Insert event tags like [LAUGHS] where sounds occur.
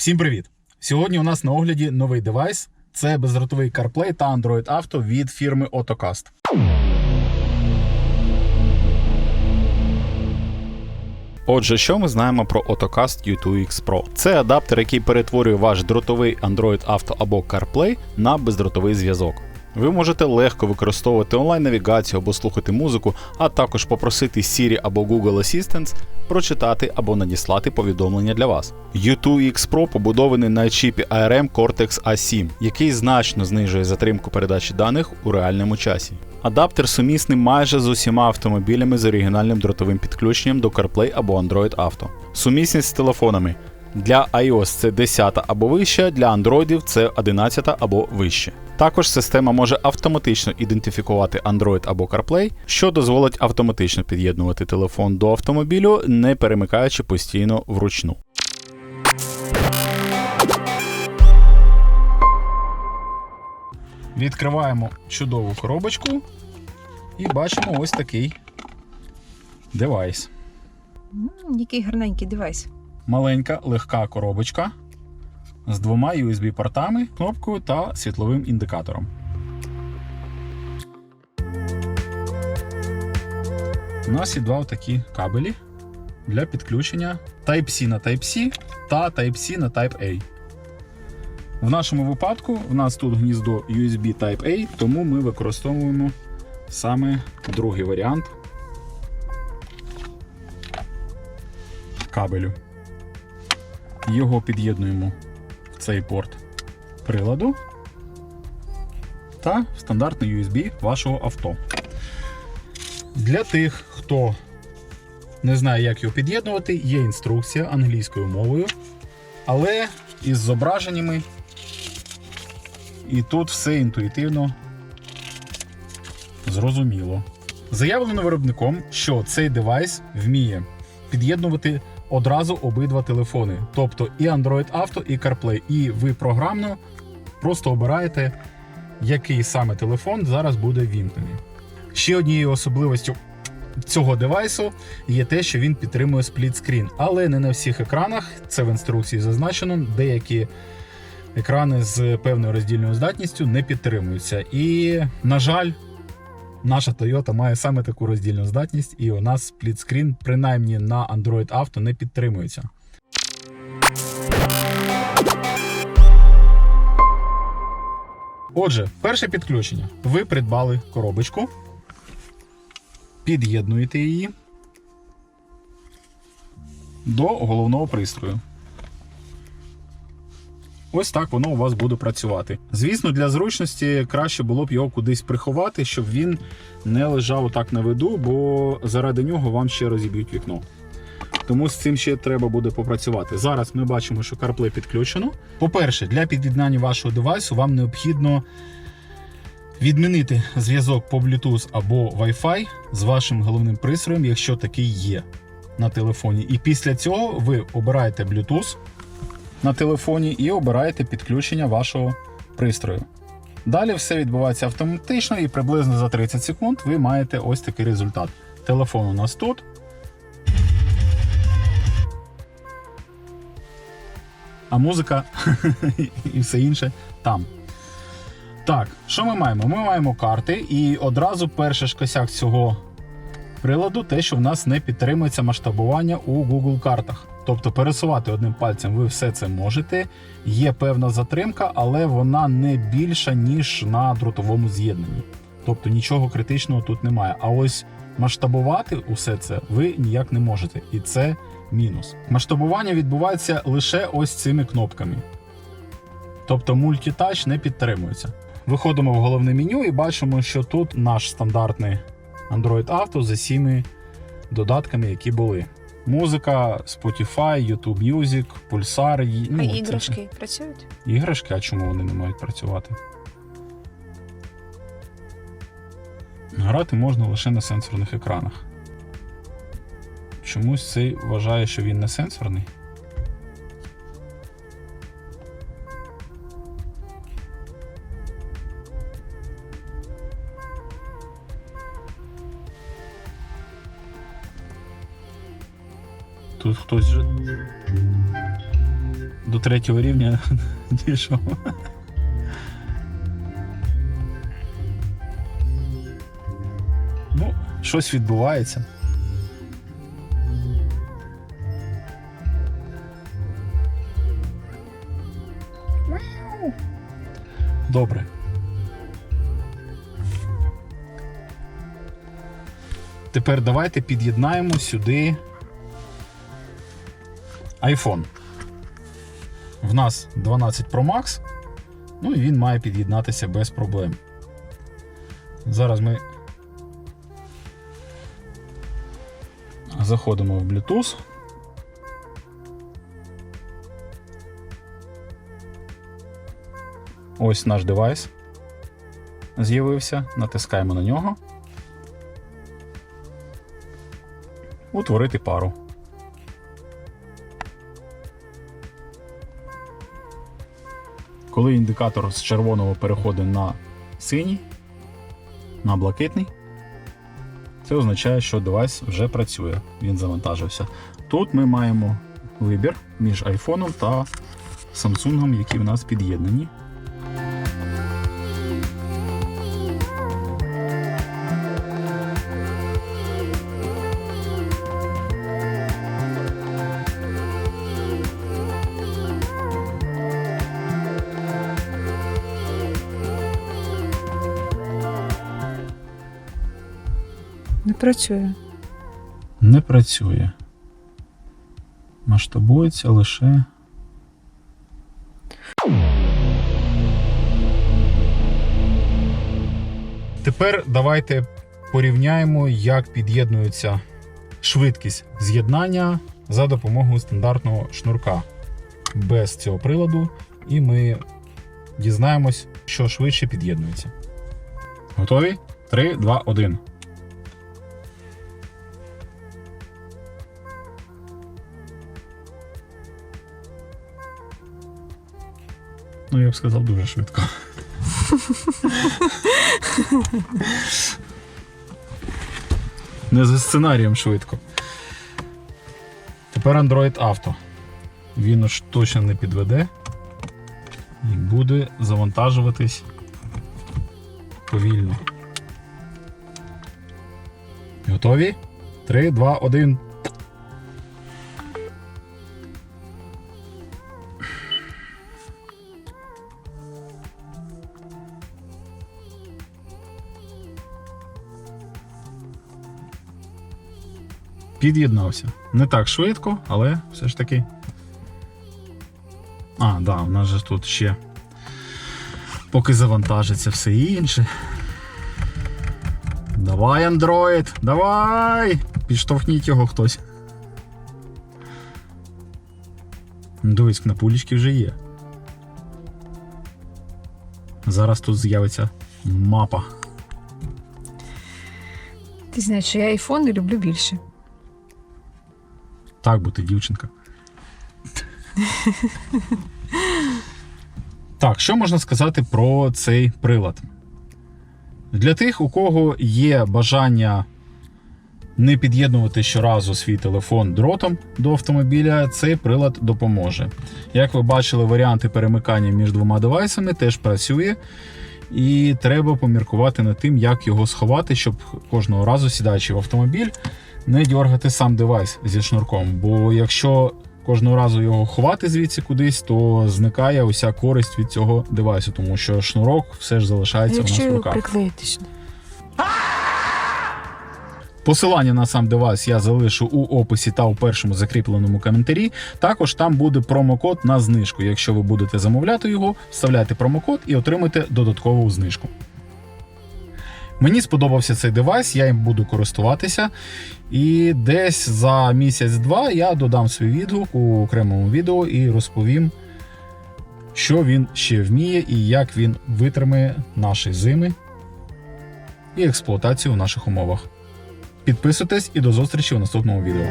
Всім привіт! Сьогодні у нас на огляді новий девайс. Це бездротовий CarPlay та Android Auto від фірми AutoCast. Отже, що ми знаємо про AutoCast U2X Pro? Це адаптер, який перетворює ваш дротовий Android Auto або CarPlay на бездротовий зв'язок. Ви можете легко використовувати онлайн-навігацію або слухати музику, а також попросити Siri або Google Assistant прочитати або надіслати повідомлення для вас. U2X Pro побудований на чіпі ARM Cortex A7, який значно знижує затримку передачі даних у реальному часі. Адаптер сумісний майже з усіма автомобілями з оригінальним дротовим підключенням до CarPlay або Android Auto. Сумісність з телефонами. Для iOS це 10 або вище, для Android це 11 або вище. Також система може автоматично ідентифікувати Android або CarPlay, що дозволить автоматично під'єднувати телефон до автомобілю, не перемикаючи постійно вручну. Відкриваємо чудову коробочку і бачимо ось такий девайс. Який гарненький девайс. Маленька легка коробочка з двома USB-портами, кнопкою та світловим індикатором. У нас є два такі кабелі для підключення Type-C на Type-C та Type-C на Type-A. В нашому випадку в нас тут гніздо USB Type-A, тому ми використовуємо саме другий варіант кабелю. Його під'єднуємо в цей порт приладу та в стандартний USB вашого авто. Для тих, хто не знає, як його під'єднувати, є інструкція англійською мовою, але із зображеннями. І тут все інтуїтивно зрозуміло. Заявлено виробником, що цей девайс вміє під'єднувати одразу обидва телефони, тобто і Android Auto, і CarPlay. І ви програмно просто обираєте, який саме телефон зараз буде вімкнений. Ще однією особливостю цього девайсу є те, що він підтримує сплітскрін, але не на всіх екранах. Це в інструкції зазначено. Деякі екрани з певною роздільною здатністю не підтримуються. І, на жаль, наша Toyota має саме таку роздільну здатність, і у нас сплітскрін, принаймні на Android Auto, не підтримується. Отже, перше підключення. Ви придбали коробочку, під'єднуєте її до головного пристрою. Ось так воно у вас буде працювати. Звісно, для зручності краще було б його кудись приховати, щоб він не лежав отак на виду, бо заради нього вам ще розіб'ють вікно. Тому з цим ще треба буде попрацювати. Зараз ми бачимо, що CarPlay підключено. По-перше, для під'єднання вашого девайсу вам необхідно відмінити зв'язок по Bluetooth або Wi-Fi з вашим головним пристроєм, якщо такий є на телефоні. І після цього ви обираєте Bluetooth на телефоні і обираєте підключення вашого пристрою. Далі все відбувається автоматично і приблизно за 30 секунд ви маєте ось такий результат. Телефон у нас тут. А музика [LAUGHS] і все інше там. Так, що ми маємо? Ми маємо карти, і одразу перший ж косяк цього приладу те, що в нас не підтримується масштабування у Google картах. Тобто пересувати одним пальцем ви все це можете. Є певна затримка, але вона не більша, ніж на дротовому з'єднанні. Тобто нічого критичного тут немає. А ось масштабувати усе це ви ніяк не можете. І це мінус. Масштабування відбувається лише ось цими кнопками. Тобто мультитач не підтримується. Виходимо в головне меню і бачимо, що тут наш стандартний Android Auto з усіми додатками, які були. Музика, Spotify, YouTube Music, Pulsar. і- а це- іграшки працюють? Іграшки, а чому вони не мають працювати? Грати можна лише на сенсорних екранах. Чомусь цей вважає, що він не сенсорний. Хтось же до третього рівня [LAUGHS] дійшов. Ну, щось відбувається. Добре. Тепер давайте під'єднаємо сюди iPhone. В нас 12 Pro Max, ну і він має під'єднатися без проблем. Зараз ми заходимо в Bluetooth. Ось наш девайс з'явився. Натискаємо на нього. Утворити пару. Коли індикатор з червоного переходить на синій, на блакитний, це означає, що девайс вже працює, він завантажився. Тут ми маємо вибір між iPhone та Samsung, які в нас під'єднані. Не працює. Не працює. Масштабується лише. Тепер давайте порівняємо, як під'єднується швидкість з'єднання за допомогою стандартного шнурка без цього приладу, і ми дізнаємось, що швидше під'єднується. Готові? 3, 2, 1. Ну, я б сказав, дуже швидко. Не за сценарієм швидко. Тепер Android Auto. Він уж точно не підведе і буде завантажуватись повільно. Готові? 3, 2, 1. Під'єднався. Не так швидко, але все ж таки. А, да, у нас же тут ще. Поки завантажиться все інше. Давай, Android! Давай! Підштовхніть його хтось. Дивись, на пулічки вже є. Зараз тут з'явиться мапа. Ти знаєш, що я айфони люблю більше. Так, бо ти дівчинка. так, що можна сказати про цей прилад? Для тих, у кого є бажання не під'єднувати щоразу свій телефон дротом до автомобіля, цей прилад допоможе. Як ви бачили, варіанти перемикання між двома девайсами теж працює. І треба поміркувати над тим, як його сховати, щоб кожного разу, сідаючи в автомобіль, не дергати сам девайс зі шнурком. Бо якщо кожного разу його ховати звідси кудись, то зникає уся користь від цього девайсу, тому що шнурок все ж залишається у нас в руках. приклеїтись? Посилання на сам девайс я залишу у описі та у першому закріпленому коментарі. Також там буде промокод на знижку. Якщо ви будете замовляти його, вставляйте промокод і отримайте додаткову знижку. Мені сподобався цей девайс, я їм буду користуватися. І десь за місяць-два я додам свій відгук у окремому відео і розповім, що він ще вміє і як він витримає наші зими і експлуатацію в наших умовах. Підписуйтесь і до зустрічі у наступному відео.